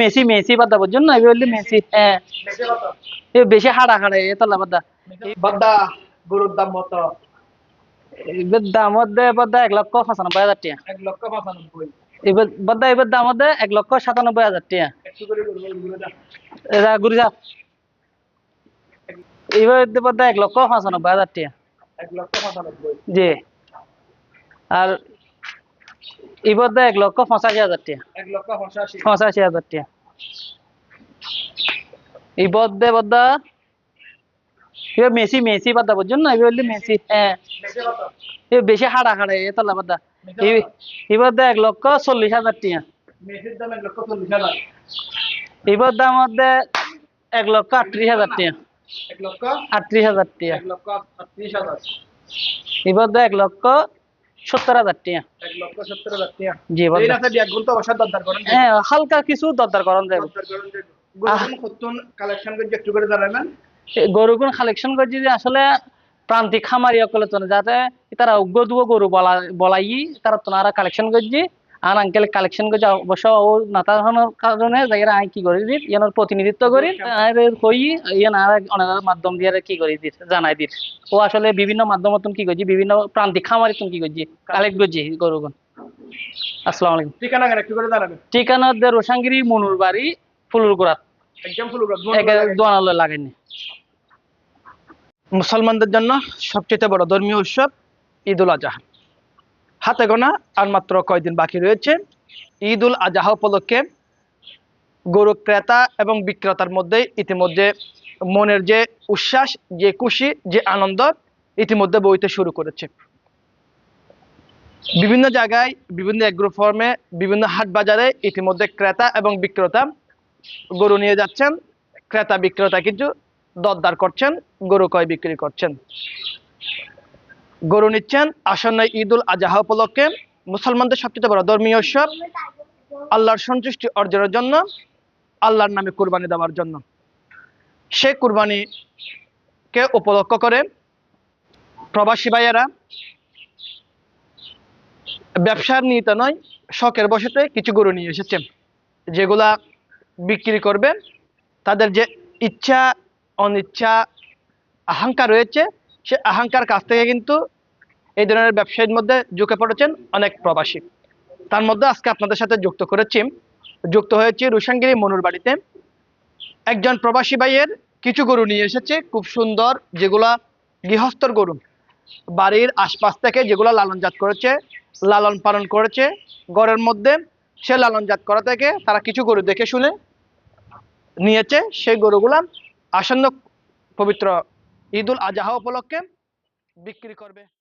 Messi Messi বাদা বুঝছেন না? বললি মেসি হ্যাঁ। বেশি হাড়া হাড়ে এ তলা বাদা। বাদ্দা গরুর দাম মত এবার দাম দে বাদা এক লক্ষ পঁচানব্বই হাজার টাকা। এক লক্ষ পঁচানব্বই এবার বাদা এবার দাম দে এক লক্ষ সাতানব্বই হাজার টাকা। গরু এরা ঘুরে যা। এবার বাদা এক লক্ষ পঁচানব্বই হাজার টাকা। এক লক্ষ পঁচানব্বই জি। আর এবার দে এক লক্ষ পঁচাশি হাজার টাকা। এক লক্ষ পঁচাশি। হাজার টাকা। এবার দে বাদা এবার মেসি মেসি বাদা বুঝছেন না? এবার বললি মেসি। হ্যাঁ। এ বেশি হাড়া হাড়ে এ তলা বাদা এ- এবার দে এক লক্ষ চল্লিশ হাজার টাকা। মেসির দাম এক লক্ষ চল্লিশ হাজার। এবার দাম দে এক লক্ষ আটত্রিশ হাজার টাকা। এক লক্ষ আটত্রিশ হাজার টাকা। এক লক্ষ আটত্রিশ হাজার। এবার দে এক লক্ষ সত্তর হাজার টাকা। জি হ্যাঁ হালকা কিছু দরদার করেন যাবে যে কালেকশন করছি যে আসলে প্রান্তিক খামারি অকলে তো যাতে তারা দুগো গরু বলা বলাই তারা তোনারা কালেকশন করছি। আর আঙ্কেল কালেকশন করছে অবশ্য ও নাতা হওয়ার কারণে যাইরা আই কি করি দিই ইয়ানোর প্রতিনিধিত্ব করি। আর কই ইয়ান আর অনেক মাধ্যম দিয়ে কি করি দিই জানাই দিই ও আসলে বিভিন্ন মাধ্যম তুন কি করছি বিভিন্ন প্রান্তিক খামারি তুন কি করছি কালেক্ট করছি গরুগুন আসসালামু আলাইকুম। ঠিকানা কেন একটু করে জানাবেন। ঠিকানা দে রোসাঙ্গিরি মনুর বাড়ি ফুলুর গোড়াত একদম ফুল দোয়ানালে লাগাইনি মুসলমানদের জন্য সবচেয়ে বড় ধর্মীয় উৎসব ঈদ উল আজহা। হাতে গোনা, আর মাত্র কয়দিন বাকি রয়েছে? ঈদ উল আজহা উপলক্ষে গরু ক্রেতা এবং বিক্রেতার মধ্যে ইতিমধ্যে মনের যে উচ্ছ্বাস, যে খুশি, যে আনন্দ ইতিমধ্যে বইতে শুরু করেছে। বিভিন্ন জায়গায়, বিভিন্ন এগ্রো ফর্মে বিভিন্ন হাট বাজারে ইতিমধ্যে ক্রেতা এবং বিক্রেতা গরু নিয়ে যাচ্ছেন। ক্রেতা বিক্রেতা কিছু দরদার করছেন, গরু কয় বিক্রি করছেন। গরু নিচ্ছেন। আসন্ন ঈদ উল আজহা উপলক্ষে মুসলমানদের সবচেয়ে বড় ধর্মীয় উৎসব আল্লাহর সন্তুষ্টি অর্জনের জন্য, আল্লাহর নামে কুরবানি দেওয়ার জন্য। সে কুরবানিকে উপলক্ষ করে প্রবাসী ভাইয়েরা, ব্যবসার নিয়ত নয়, শখের বসেতে কিছু গরু নিয়ে এসেছেন যেগুলা বিক্রি করবে। তাদের যে ইচ্ছা, অনিচ্ছা আহাঙ্কার রয়েছে সে আহাঙ্কার কাছ থেকে কিন্তু এই ধরনের ব্যবসায়ীর মধ্যে ঝুঁকে পড়েছেন অনেক প্রবাসী। তার মধ্যে আজকে আপনাদের সাথে যুক্ত করেছি। যুক্ত হয়েছি রুশাঙ্গিরি মনুর বাড়িতে। একজন প্রবাসী ভাইয়ের কিছু গরু নিয়ে এসেছে, খুব সুন্দর, যেগুলা গৃহস্থর গরু। বাড়ির আশপাশ থেকে যেগুলো লালনজাত করেছে, লালন পালন করেছে, ঘরের মধ্যে সে লালনজাত করা থেকে তারা কিছু গরু দেখে শুনে নিয়েছে। সেই গরুগুলা আসন্ন পবিত্র ঈদ উল আজহা উপলক্ষে বিক্রি করবে।